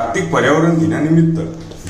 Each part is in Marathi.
जागतिक पर्यावरण दिनानिमित्त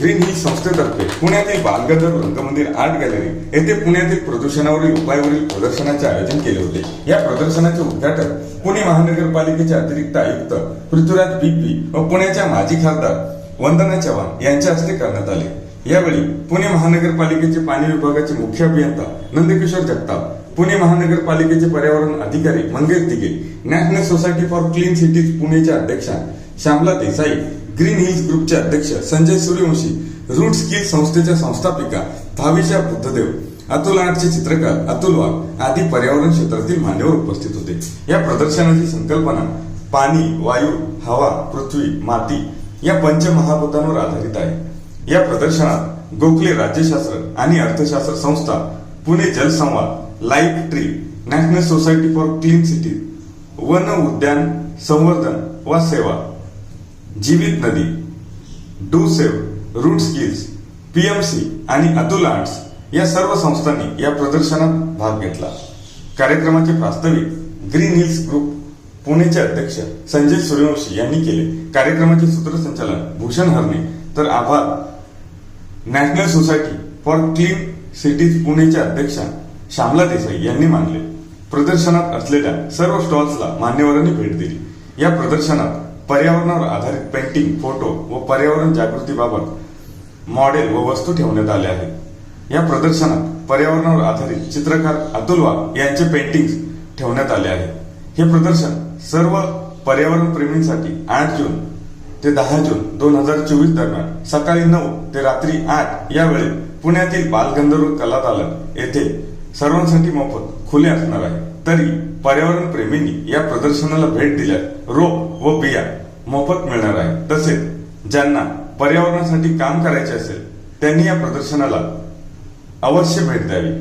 ग्रीन ही संस्थेतर्फे पुण्यातील बालगंधर्व रंगमंदिर आर्ट गॅलरी येथे पुण्यातील प्रदूषणावरील उपायावरील प्रदर्शनाचे आयोजन केले होते. या प्रदर्शनाचे उद्घाटन पुणे महानगरपालिकेचे अतिरिक्त आयुक्त पृथ्वीराज बीपी व पुण्याच्या माजी खासदार वंदना चव्हाण यांच्या हस्ते करण्यात आले. यावेळी पुणे महानगरपालिकेचे पाणी विभागाचे मुख्य अभियंता नंदकिशोर जगताप पुणे महानगरपालिकेचे पर्यावरण अधिकारी Mangesh Dige national society for clean cities पुणेच्या अध्यक्षा श्यामला देसाई ग्रीन हिल्स ग्रुपचे अध्यक्ष संजय सूर्यवंशी रूट स्किल संस्थेच्या संस्थापिका भाविशा बुद्धदेव अतुल आर्टचे चित्रकार अतुल वाघ आदी पर्यावरण क्षेत्रातील मान्यवर उपस्थित होते. या प्रदर्शनाची संकल्पना पाणी वायू हवा पृथ्वी माती या पंचमहाभूतांवर आधारित आहे. या प्रदर्शनात गोखले राज्यशास्त्र आणि अर्थशास्त्र संस्था Pune Jalsamvad life tree national society for clean city one उद्यान संवर्धन व सेवा Jeevit Nadi do save root skills PMC आणि अतुल आर्ट्स या सर्व संस्थांनी या प्रदर्शनात भाग घेतला. कार्यक्रमाचे प्रास्ताविक ग्रीन हिल्स ग्रुप पुणेचे अध्यक्ष संजय सूर्यवंशी यांनी केले. कार्यक्रमाचे सूत्रसंचालन भूषण हरणे. तर आभार. National society for clean cities पुणेच्या अध्यक्षा श्यामला देसाई यांनी मानले. प्रदर्शनात असलेल्या सर्व स्टॉल्सला मान्यवरांनी भेट दिली. या प्रदर्शनात पर्यावरणावर आधारित पेंटिंग फोटो व पर्यावरण जागृतीबाबत मॉडेल व वस्तू ठेवण्यात आल्या आहेत या प्रदर्शनात पर्यावरणावर आधारित चित्रकार अतुल वाघ यांचे पेंटिंग्स ठेवण्यात आले आहे. हे प्रदर्शन सर्व पर्यावरण प्रेमींसाठी आठ जून ते दहा जून दोन हजार चोवीस दरम्यान सकाळी नऊ ते रात्री आठ या वेळेत पुण्यातील बालगंधर्व कलादालन येथे सर्वांसाठी मोफत खुले असणार आहे. तरी पर्यावरण प्रेमींनी या प्रदर्शनाला भेट दिल्यास रोप व बिया मोफत मिळणार आहे. तसेच ज्यांना पर्यावरणासाठी काम करायचे असेल त्यांनी या प्रदर्शनाला अवश्य भेट द्यावी.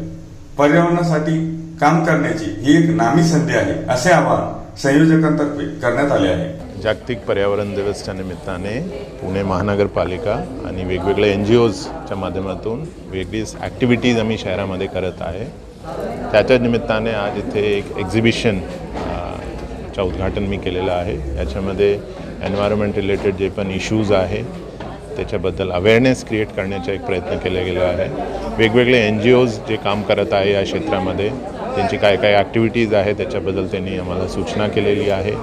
पर्यावरणासाठी काम करण्याची ही एक नामी संधी आहे असे आवाहन संयोजकांतर्फे करण्यात आले आहे. जागतिक पर्यावरण दिवसच्या निमित्ताने पुणे महानगरपालिका आणि वेगवेगळ्या एन जी ओजच्या माध्यमातून वेगळीच ॲक्टिव्हिटीज आम्ही शहरामध्ये करत आहे. त्याच्या निमित्ताने आज इथे एक एक्झिबिशन च्या उद्घाटन मी केलेलं आहे. याच्यामध्ये एन्व्हायरमेंट रिलेटेड जे पण इश्यूज आहे त्याच्याबद्दल अवेअरनेस क्रिएट करण्याचा एक प्रयत्न केला गेला आहे. वेगवेगळे एन जी ओज जे काम करत आहे या क्षेत्रामध्ये त्यांची काय काय ॲक्टिव्हिटीज आहे त्याच्याबद्दल त्यांनी आम्हाला सूचना केलेली आहे.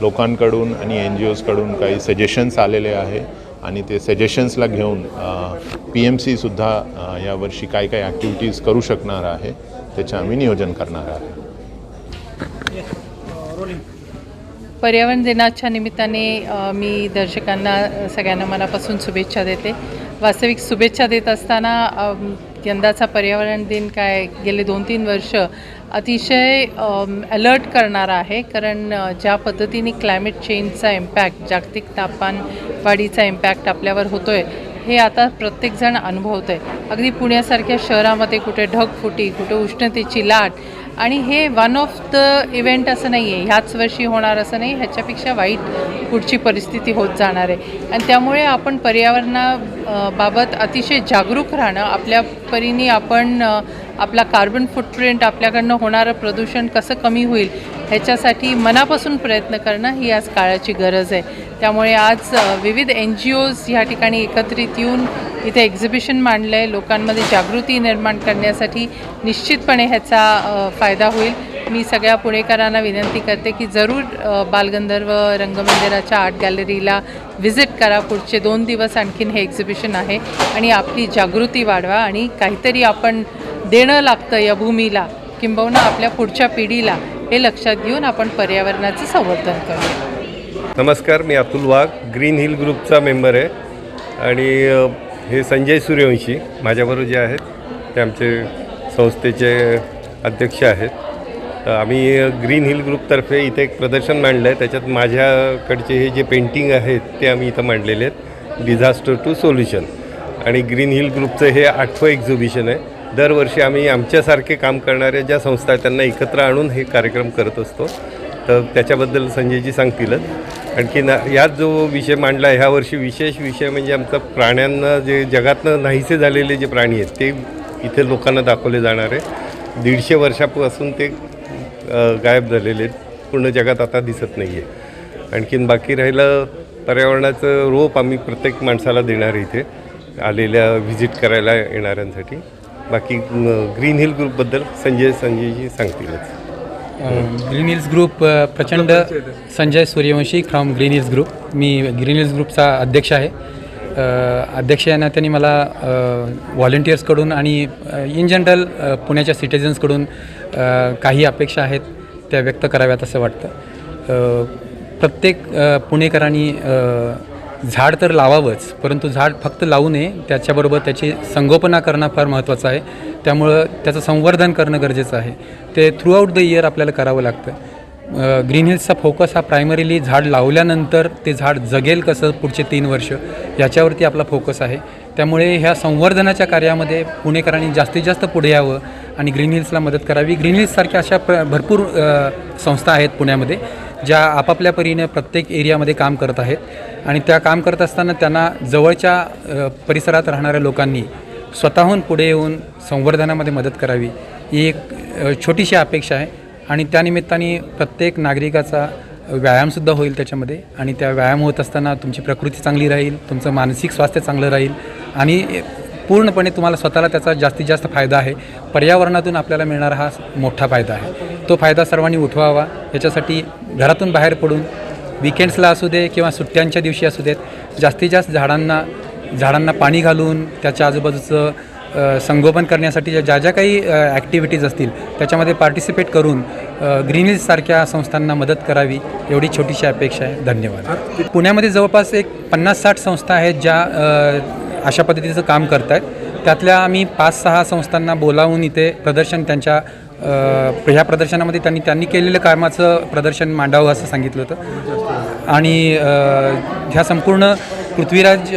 लोकांकडून आणि एन जी ओजकडून काही सजेशन्स आलेले आहे आणि ते सजेशन्सला घेऊन पी एम सीसुद्धा यावर्षी काय काय ॲक्टिव्हिटीज करू शकणार आहे त्याचं आम्ही नियोजन करणार आहे. पर्यावरण दिनाच्या निमित्ताने मी दर्शकांना सगळ्यांना मनापासून शुभेच्छा देते. वास्तविक शुभेच्छा देत असताना यंदाचा पर्यावरण दिन काय गेले दोन तीन वर्ष अतिशय अलर्ट करणारा आहे. कारण ज्या पद्धतीने क्लायमेट चेंजचा इम्पॅक्ट जागतिक तापमान वाढीचा इम्पॅक्ट आपल्यावर होतो आहे हे आता प्रत्येकजण अनुभवत आहे अगदी पुण्यासारख्या शहरामध्ये कुठे ढगफुटी कुठे उष्णतेची लाट आणि हे वन ऑफ द इव्हेंट असं नाही आहे ह्याच वर्षी होणार असं नाही. ह्याच्यापेक्षा वाईट पुढची परिस्थिती होत जाणार आहे. आणि त्यामुळे आपण पर्यावरणा बाबत अतिशय जागरूक राहणं आपल्या परीने आपण आपला कार्बन फुटप्रिंट आपल्याकडनं होणारं प्रदूषण कसं कमी होईल ह्याच्यासाठी मनापासून प्रयत्न करणं ही आज काळाची गरज आहे. त्यामुळे आज विविध एन जी ओज ह्या ठिकाणी एकत्रित येऊन इथे एक्झिबिशन मांडलं आहे लोकांमध्ये जागृती निर्माण करण्यासाठी निश्चितपणे ह्याचा फायदा होईल. मी सगळ्या पुणेकरांना विनंती करते की जरूर बालगंधर्व रंगमंदिराच्या आर्ट गॅलरीला व्हिजिट करा. पुढचे दोन दिवस आणखीन हे एक्झिबिशन आहे. आणि आपली जागृती वाढवा आणि काहीतरी आपण देणं लागतं या भूमीला किंबहुना आपल्या पुढच्या पिढीला हे लक्षात घेऊन आपण पर्यावरणाचं संवर्धन करूया. नमस्कार मी अतुल वाघ ग्रीन हिल ग्रुपचा मेंबर आहे. आणि हे संजय सूर्यवंशी माझ्याबरोबर जे आहेत ते आमचे संस्थेचे अध्यक्ष आहेत. आम्ही ग्रीन हिल ग्रुपतर्फे इथे एक प्रदर्शन मांडलं आहे. त्याच्यात माझ्याकडचे हे जे पेंटिंग आहेत ते आम्ही इथं मांडलेले आहेत. डिझास्टर टू सोल्युशन आणि ग्रीन हिल ग्रुपचं हे आठवं एक्झिबिशन आहे. दरवर्षी आम्ही आमच्यासारखे काम करणाऱ्या ज्या संस्था आहेत त्यांना एकत्र आणून हे कार्यक्रम करत असतो. तर त्याच्याबद्दल संजयजी सांगतीलच. आणखी ना यात जो विषय मांडला ह्या वर्षी विशेष विषय म्हणजे आमचा प्राण्यांना जे जगातनं नाहीसे झालेले जे प्राणी आहेत ते इथे लोकांना दाखवले जाणार आहे. दीडशे वर्षापासून ते गायब झालेले आहेत. पूर्ण जगात आता दिसत नाही आहे आणखीन बाकी राहिलं पर्यावरणाचं रोप आम्ही प्रत्येक माणसाला देणार इथे. आलेल्या व्हिजिट करायला येणाऱ्यांसाठी. बाकी ग्रीन हिल ग्रुपबद्दल संजय संजयजी सांगतीलच. ग्रीन हिल्स ग्रुप प्रचंड Sanjay Suryavanshi from green hills group me green hills ग्रुपचा अध्यक्ष आहे. अध्यक्ष या नात्याने मला व्हॉलेंटियर्सकडून आणि इन जनरल पुण्याच्या सिटिझन्सकडून काही अपेक्षा आहेत त्या व्यक्त कराव्यात असं वाटतं. प्रत्येक पुणेकरांनी झाड तर लावावंच परंतु झाड फक्त लावू नये त्याच्याबरोबर त्याची संगोपना करणं फार महत्त्वाचं आहे. त्यामुळं त्याचं संवर्धन करणं गरजेचं आहे. ते थ्रू आऊट द इयर आपल्याला करावं लागतं. ग्रीन हिल्सचा फोकस हा प्रायमरीली झाड लावल्यानंतर ते झाड जगेल कसं पुढचे तीन वर्ष याच्यावरती आपला फोकस आहे. त्यामुळे ह्या संवर्धनाच्या कार्यामध्ये पुणेकरांनी जास्तीत जास्त पुढे यावं आणि ग्रीन हिल्सला मदत करावी. ग्रीन हिल्ससारख्या अशा प्र भरपूर संस्था आहेत पुण्यामध्ये. ज्या आपापल्या परीने प्रत्येक एरियामध्ये काम करत आहेत. आणि त्या काम करत असताना त्यांना जवळच्या परिसरात राहणाऱ्या लोकांनी स्वतःहून पुढे येऊन संवर्धनामध्ये मदत करावी ही एक छोटीशी अपेक्षा आहे. आणि त्यानिमित्ताने प्रत्येक नागरिकाचा व्यायामसुद्धा होईल त्याच्यामध्ये. आणि त्या व्यायाम होत असताना तुमची प्रकृती चांगली राहील तुमचं मानसिक स्वास्थ्य चांगलं राहील. आणि पूर्णपणे तुम्हाला स्वतःला त्याचा जास्तीत जास्त फायदा आहे. पर्यावरणातून आपल्याला मिळणारा हा मोठा फायदा आहे. तो फायदा सर्वांनी उठवावा. याच्यासाठी घरातून बाहेर पडून विकेंड्सला असू दे किंवा सुट्ट्यांच्या दिवशी असू देत जास्तीत जास्त झाडांना झाडांना पाणी घालून त्याच्या आजूबाजूचं संगोपन करण्यासाठी ज्या ज्या ज्या काही ॲक्टिव्हिटीज असतील त्याच्यामध्ये पार्टिसिपेट करून ग्रीनीजसारख्या संस्थांना मदत करावी एवढी छोटीशी अपेक्षा आहे. धन्यवाद. पुण्यामध्ये जवळपास एक पन्नास साठ संस्था आहेत ज्या अशा पद्धतीचं काम करत आहेत त्यातल्या आम्ही पाच सहा संस्थांना बोलावून इथे प्रदर्शन त्यांच्या ह्या प्रदर्शनामध्ये त्यांनी त्यांनी केलेलं कामाचं प्रदर्शन मांडावं असं सांगितलं होतं. आणि ह्या संपूर्ण पृथ्वीराज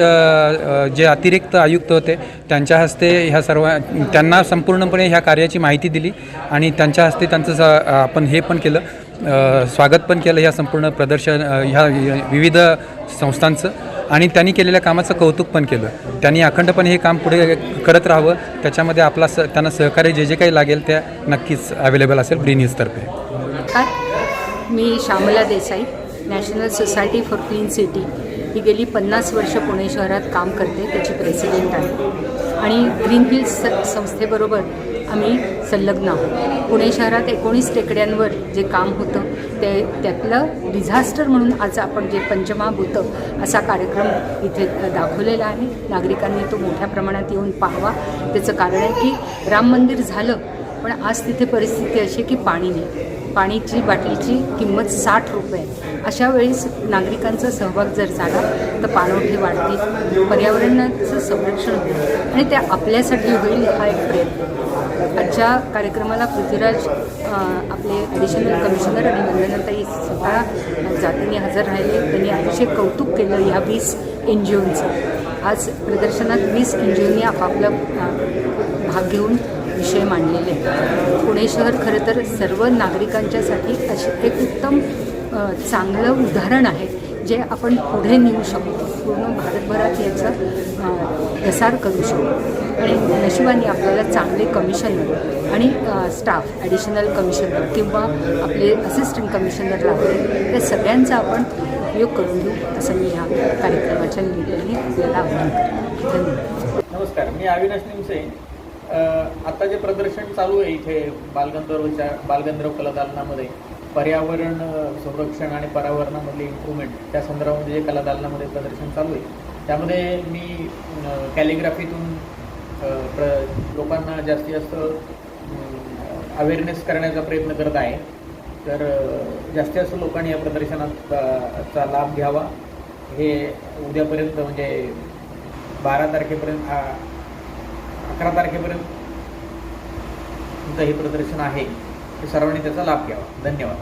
जे अतिरिक्त आयुक्त होते त्यांच्या हस्ते ह्या सर्व त्यांना संपूर्णपणे ह्या कार्याची माहिती दिली आणि त्यांच्या हस्ते त्यांचं स- आपण हे पण केलं स्वागत पण केलं ह्या संपूर्ण प्रदर्शन ह्या विविध संस्थांचं. आणि त्यांनी केलेल्या कामाचं कौतुक पण केलं. त्यांनी अखंडपणे हे काम पुढे करत राहावं. त्याच्यामध्ये आपला स त्यांना सहकार्य जे जे काही लागेल त्या नक्कीच अवेलेबल असेल ब्री न्यूजतर्फे नमस्कार मी Shyamala Desai national society for clean city ही गेली पन्नास वर्ष पुणे शहरात काम करते. त्याची प्रेसिडेंट आहे. आणि ग्रीन हिल्स स- संस्थेबरोबर आम्ही संलग्न आहोत. पुणे शहरात एकोणीस टेकड्यांवर जे काम होतं ते त्यातलं डिझास्टर म्हणून आज आपण जे पंचमाभूत असा कार्यक्रम इथे दाखवलेला आहे. नागरिकांनी तो मोठ्या प्रमाणात येऊन पाहावा. त्याचं कारण आहे की राम मंदिर झालं पण आज तिथे परिस्थिती अशी आहे की पाणी नाही. पाणीची बाटलीची किंमत साठ रुपये अशा वेळेस नागरिकांचा सहभाग जर झाला तर पाणवठे वाढतील पर्यावरणाचं संरक्षण होईल आणि ते आपल्यासाठी होईल हा एक प्रयत्न. आजच्या कार्यक्रमाला पृथ्वीराज आपले ॲडिशनल कमिशनर आणि वंदनाताई स्वतः जातीने हजर राहिले. त्यांनी अतिशय कौतुक केलं ह्या वीस एन जी ओंचं आज प्रदर्शनात वीस एन जी ओनी आपापला भाग घेऊन विषय मांडलेले पुणे शहर खरं तर सर्व नागरिकांच्यासाठी असे एक उत्तम चांगलं उदाहरण आहे जे आपण पुढे नेऊ शकतो. पूर्ण भारतभरात याचा प्रसार करू शकतो आणि नशिबाने आपल्याला चांगले कमिशनर आणि स्टाफ ॲडिशनल कमिशनर किंवा आपले असिस्टंट कमिशनर लागले त्या सगळ्यांचा आपण उपयोग करून घेऊ. असं मी ह्या कार्यक्रमाच्या निमित्ताने आपल्याला आवाहन करतो. धन्यवाद. नमस्कार मी अविनाश निमसे. आता जे प्रदर्शन चालू आहे इथे बालगंधर्वच्या बालगंधर्व कलादालनामध्ये पर्यावरण संरक्षण आणि पर्यावरणामधली इम्प्रूव्हमेंट त्या संदर्भामध्ये जे कला दालनामध्ये प्रदर्शन चालू आहे त्यामध्ये मी कॅलिग्राफीतून प्र लोकांना जास्तीत जास्त अवेअरनेस करण्याचा प्रयत्न करत आहे. तर जास्तीत जास्त लोकांनी या प्रदर्शनात चा लाभ घ्यावा. हे उद्यापर्यंत म्हणजे बारा तारखेपर्यंत अकरा तारखेपर्यंत हे प्रदर्शन आहे. सर्वांनी त्याचा लाभ घ्यावा. धन्यवाद.